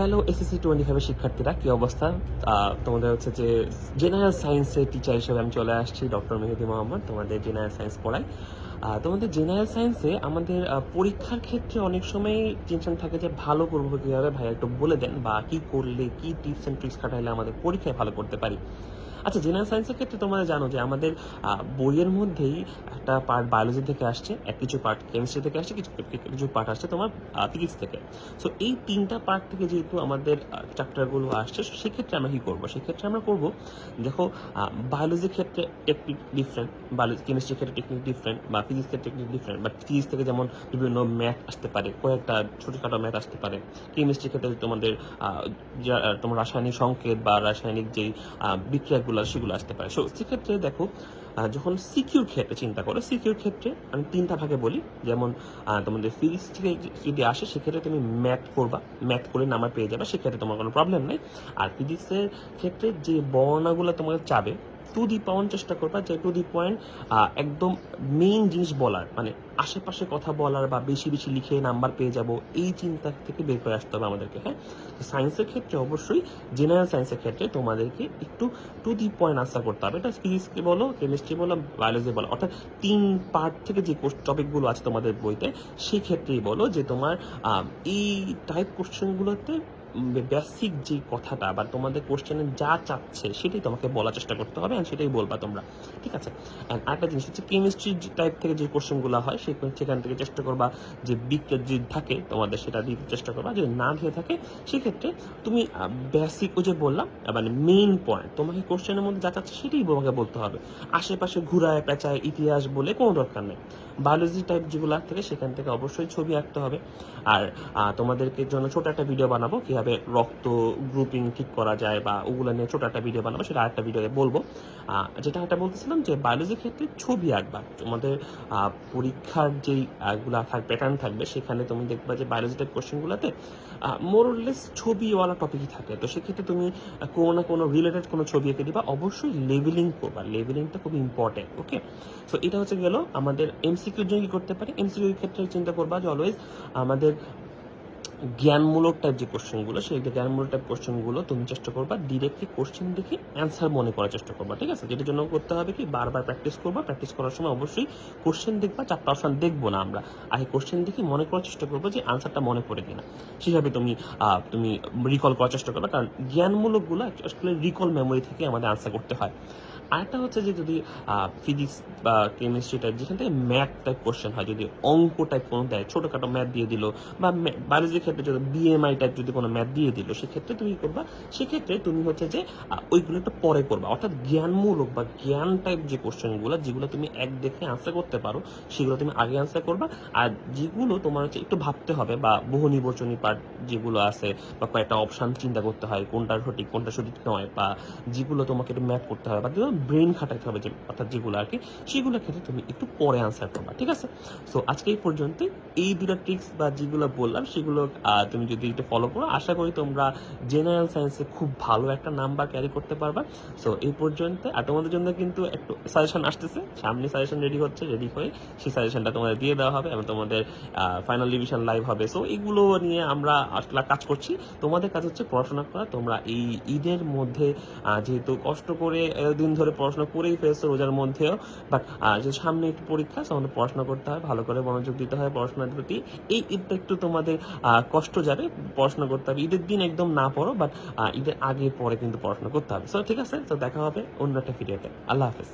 Hello SSC twenty ফাইভের শিক্ষার্থীরা কী অবস্থা? তোমাদের হচ্ছে যে জেনারেল সায়েন্সের টিচার হিসেবে আমি চলে আসছি ডক্টর মেহেদি মোহাম্মদ, তোমাদের জেনারেল সায়েন্স পড়াই তোমাদের জেনারেল সায়েন্সে আমাদের পরীক্ষার ক্ষেত্রে অনেক সময় টেনশন থাকে যে ভালো করব কীভাবে? ভাইয়া একটু বলে দেন বা কী করলে, কী টিপস অ্যান্ড ট্রিক্স খাটাইলে আমাদের পরীক্ষায় ভালো করতে পারি। আচ্ছা জেনারেল সায়েন্সের ক্ষেত্রে তোমরা জানো যে আমাদের বইয়ের মধ্যেই একটা পার্ট বায়োলজি থেকে আসছে এক কিছু পার্ট কেমিস্ট্রি থেকে আসছে কিছু কিছু পার্ট আসছে তোমার ফিজিক্স থেকে। সো এই তিনটা পার্ট থেকে যেহেতু আমাদের চ্যাপ্টারগুলো আসছে সেক্ষেত্রে আমরা কী করব? সেক্ষেত্রে আমরা করব দেখো বায়োলজির ক্ষেত্রে টেকনিক ডিফারেন্ট বায়োলজি কেমিস্ট্রির ক্ষেত্রে টেকনিক ডিফারেন্ট বা ফিজিক্সের টেকনিক ডিফারেন্ট বাট ফিজিক্স থেকে যেমন বিভিন্ন ম্যাথ আসতে পারে কয়েকটা ছোটোখাটো ম্যাথ আসতে পারে। কেমিস্ট্রির ক্ষেত্রে তোমাদের তোমার রাসায়নিক সংকেত বা রাসায়নিক যেই আহ, বিক্রিয়াগুলো সেগুলো আসতে পারে। সো সেক্ষেত্রে দেখো যখন সিকিউর ক্ষেত্রে চিন্তা করো সিকিউর ক্ষেত্রে আমি তিনটা ভাগে বলি। যেমন তোমাদের ফিজিক্স থেকে যদি আসে, সেক্ষেত্রে তুমি ম্যাথ করবা। ম্যাথ করে নাম্বার পেয়ে যাবে, সেক্ষেত্রে তোমার কোনো প্রবলেম নেই। আর ফিজিক্সের ক্ষেত্রে যে বর্ণাগুলো তোমাকে চাবে টু দি পয়েন্ট চেষ্টা করবা যে টু দি পয়েন্ট একদম মেইন জিনিস বলার মানে আশেপাশে কথা বলার বা বেশি বেশি লিখে নাম্বার পেয়ে যাব, এই চিন্তা থেকে বের করে আসতে হবে আমাদেরকে হ্যাঁ? তো সায়েন্সের ক্ষেত্রে অবশ্যই জেনারেল সায়েন্সের ক্ষেত্রে তোমাদেরকে একটু টু দি পয়েন্ট আনসার করতে হবে। এটা ফিজিক্সকে বলো কেমিস্ট্রি বলো বায়োলজি বলো, অর্থাৎ তিন পার্ট থেকে যে টপিকগুলো আছে তোমাদের বইতে সেই ক্ষেত্রেই বলো যে তোমার এই টাইপ কোশ্চেনগুলোতে বেসিক যে কথাটা বা তোমাদের কোশ্চেনে যা চাচ্ছে সেটাই তোমাকে বলার চেষ্টা করতে হবে and সেটাই বলবা তোমরা। ঠিক আছে? অ্যান্ড আরেকটা জিনিস হচ্ছে কেমিস্ট্রি টাইপ থেকে যে কোশ্চেনগুলো হয় সেই সেখান থেকে চেষ্টা করবা যে বিক্রিয়া যদি থাকে তোমাদের সেটা দিতে চেষ্টা করবা। যদি না দিয়ে থাকে, সেক্ষেত্রে তুমি বেসিক ও যে বললাম মানে মেইন পয়েন্ট তোমাকে কোশ্চেনের মধ্যে যা চাচ্ছে সেটাই তোমাকে বলতে হবে। আশেপাশে ঘুরায়, পেঁচায়, ইতিহাস বলে কোনো দরকার নেই। বায়োলজি টাইপ যেগুলো থাকে সেখান থেকে অবশ্যই ছবি আঁকতে হবে। আর তোমাদেরকে জন্য ছোট একটা ভিডিও বানাবো কীভাবে রক্ত গ্রুপিং ঠিক করা যায় বা ওগুলো নিয়ে ছোট একটা ভিডিও বানাবো, সেটা আরেকটা ভিডিওতে বলব। যেটা একটা বলতেছিলাম যে বায়োলজির ক্ষেত্রে ছবি আঁকবা। তোমাদের পরীক্ষার যেই গুলা থাক প্যাটার্ন থাকবে, সেখানে তুমি দেখবা যে বায়োলজি টাইপ কোশ্চেনগুলোতে মোরলেস ছবিওয়ালা টপিকই থাকে। তো সেক্ষেত্রে তুমি কোনো না কোনো রিলেটেড কোনো ছবি এঁকে দিবা, অবশ্যই লেভেলিং করবা। লেভেলিংটা খুব ইম্পর্টেন্ট ওকে সো এটা হচ্ছে গেল আমাদের এমসিকিউর জন্য কি করতে পারি? এমসিকিউর ক্ষেত্রে চিন্তা করবা যে অলওয়েজ আমাদের জ্ঞানমূলক টাইপ যে কোশ্চেনগুলো সেই জ্ঞানমূলক টাইপ কোশ্চেনগুলো তুমি চেষ্টা করবা ডিরেক্টলি কোশ্চেন দেখে অ্যান্সার মনে করার চেষ্টা করবা, ঠিক আছে? যেটার জন্য করতে হবে কি, বারবার প্র্যাকটিস করবা প্র্যাকটিস করার সময় অবশ্যই কোশ্চেন দেখবা চারটা অপশন দেখব না আমরা। আগে কোশ্চেন দেখে মনে করার চেষ্টা করব যে আনসারটা মনে পড়ে কিনা। সেভাবে তুমি তুমি রিকল করার চেষ্টা করবে, কারণ জ্ঞানমূলকগুলো আসলে রিকল মেমোরি থেকে আমাদের আনসার করতে হয়। আরেকটা হচ্ছে যে যদি ফিজিক্স বা কেমিস্ট্রি টাইপ যেখান থেকে ম্যাথ টাইপ কোশ্চেন হয়, যদি অঙ্ক টাইপ কোনো দেয়, ছোটোখাটো ম্যাথ দিয়ে দিল, বা বায়োলজির ক্ষেত্রে যদি বিএমআই টাইপ যদি কোনো ম্যাথ দিয়ে দিল, সেক্ষেত্রে তুমি করবা? সেক্ষেত্রে তুমি হচ্ছে যে ওইগুলো একটু পরে করবা। অর্থাৎ জ্ঞানমূলক বা জ্ঞান টাইপ যে কোশ্চেনগুলো যেগুলো তুমি এক দেখে আনসার করতে পারো, সেগুলো তুমি আগে আনসার করবা। আর যেগুলো তোমার হচ্ছে একটু ভাবতে হবে, বা বহু নির্বাচনী পার্ট যেগুলো আছে, বা কয়েকটা অপশান চিন্তা করতে হয় কোনটা সঠিক কোনটা সঠিক নয়, বা যেগুলো তোমাকে একটু ম্যাপ করতে হয়, বা ব্রেন খাটাতে হবে যে অর্থাৎ যেগুলো আর কি, সেগুলোর ক্ষেত্রে তুমি একটু পরে আনসার করবা, ঠিক আছে? সো আজকে এই পর্যন্ত এই দুটো ট্রিক্স বা যেগুলো বললাম, সেগুলো তুমি যদি একটু ফলো করো, আশা করি তোমরা জেনারেল সায়েন্সে খুব ভালো একটা নাম্বার ক্যারি করতে পারবা। সো এই পর্যন্ত। আর তোমাদের জন্য কিন্তু একটু সাজেশন আসতেছে। সামনে সাজেশন রেডি হচ্ছে রেডি হয়ে সেই সাজেশনটা তোমাদের দিয়ে দেওয়া হবে এবং তোমাদের ফাইনাল ডিভিশন লাইভ হবে। সো এগুলো নিয়ে আমরা আসলে কাজ করছি। তোমাদের কাজ হচ্ছে পড়াশোনা করা। তোমরা এই ঈদের মধ্যে যেহেতু কষ্ট করে দিন ধরে পড়াশোনা করেই ফেলছো রোজার মধ্যেও। বাট যে সামনে একটু পরীক্ষা আমাদের পড়াশোনা করতে হয়, ভালো করে মনোযোগ দিতে হয় পড়াশোনার প্রতি। এই ঈদটা একটু তোমাদের কষ্ট যাবে পড়াশোনা করতে হবে। ঈদের দিন একদম না পড়ো বাট ঈদের আগে পরে কিন্তু পড়াশোনা করতে হবে। সো ঠিক আছে? তো দেখা হবে অন্য একটা ভিডিওতে আল্লাহ হাফেজ।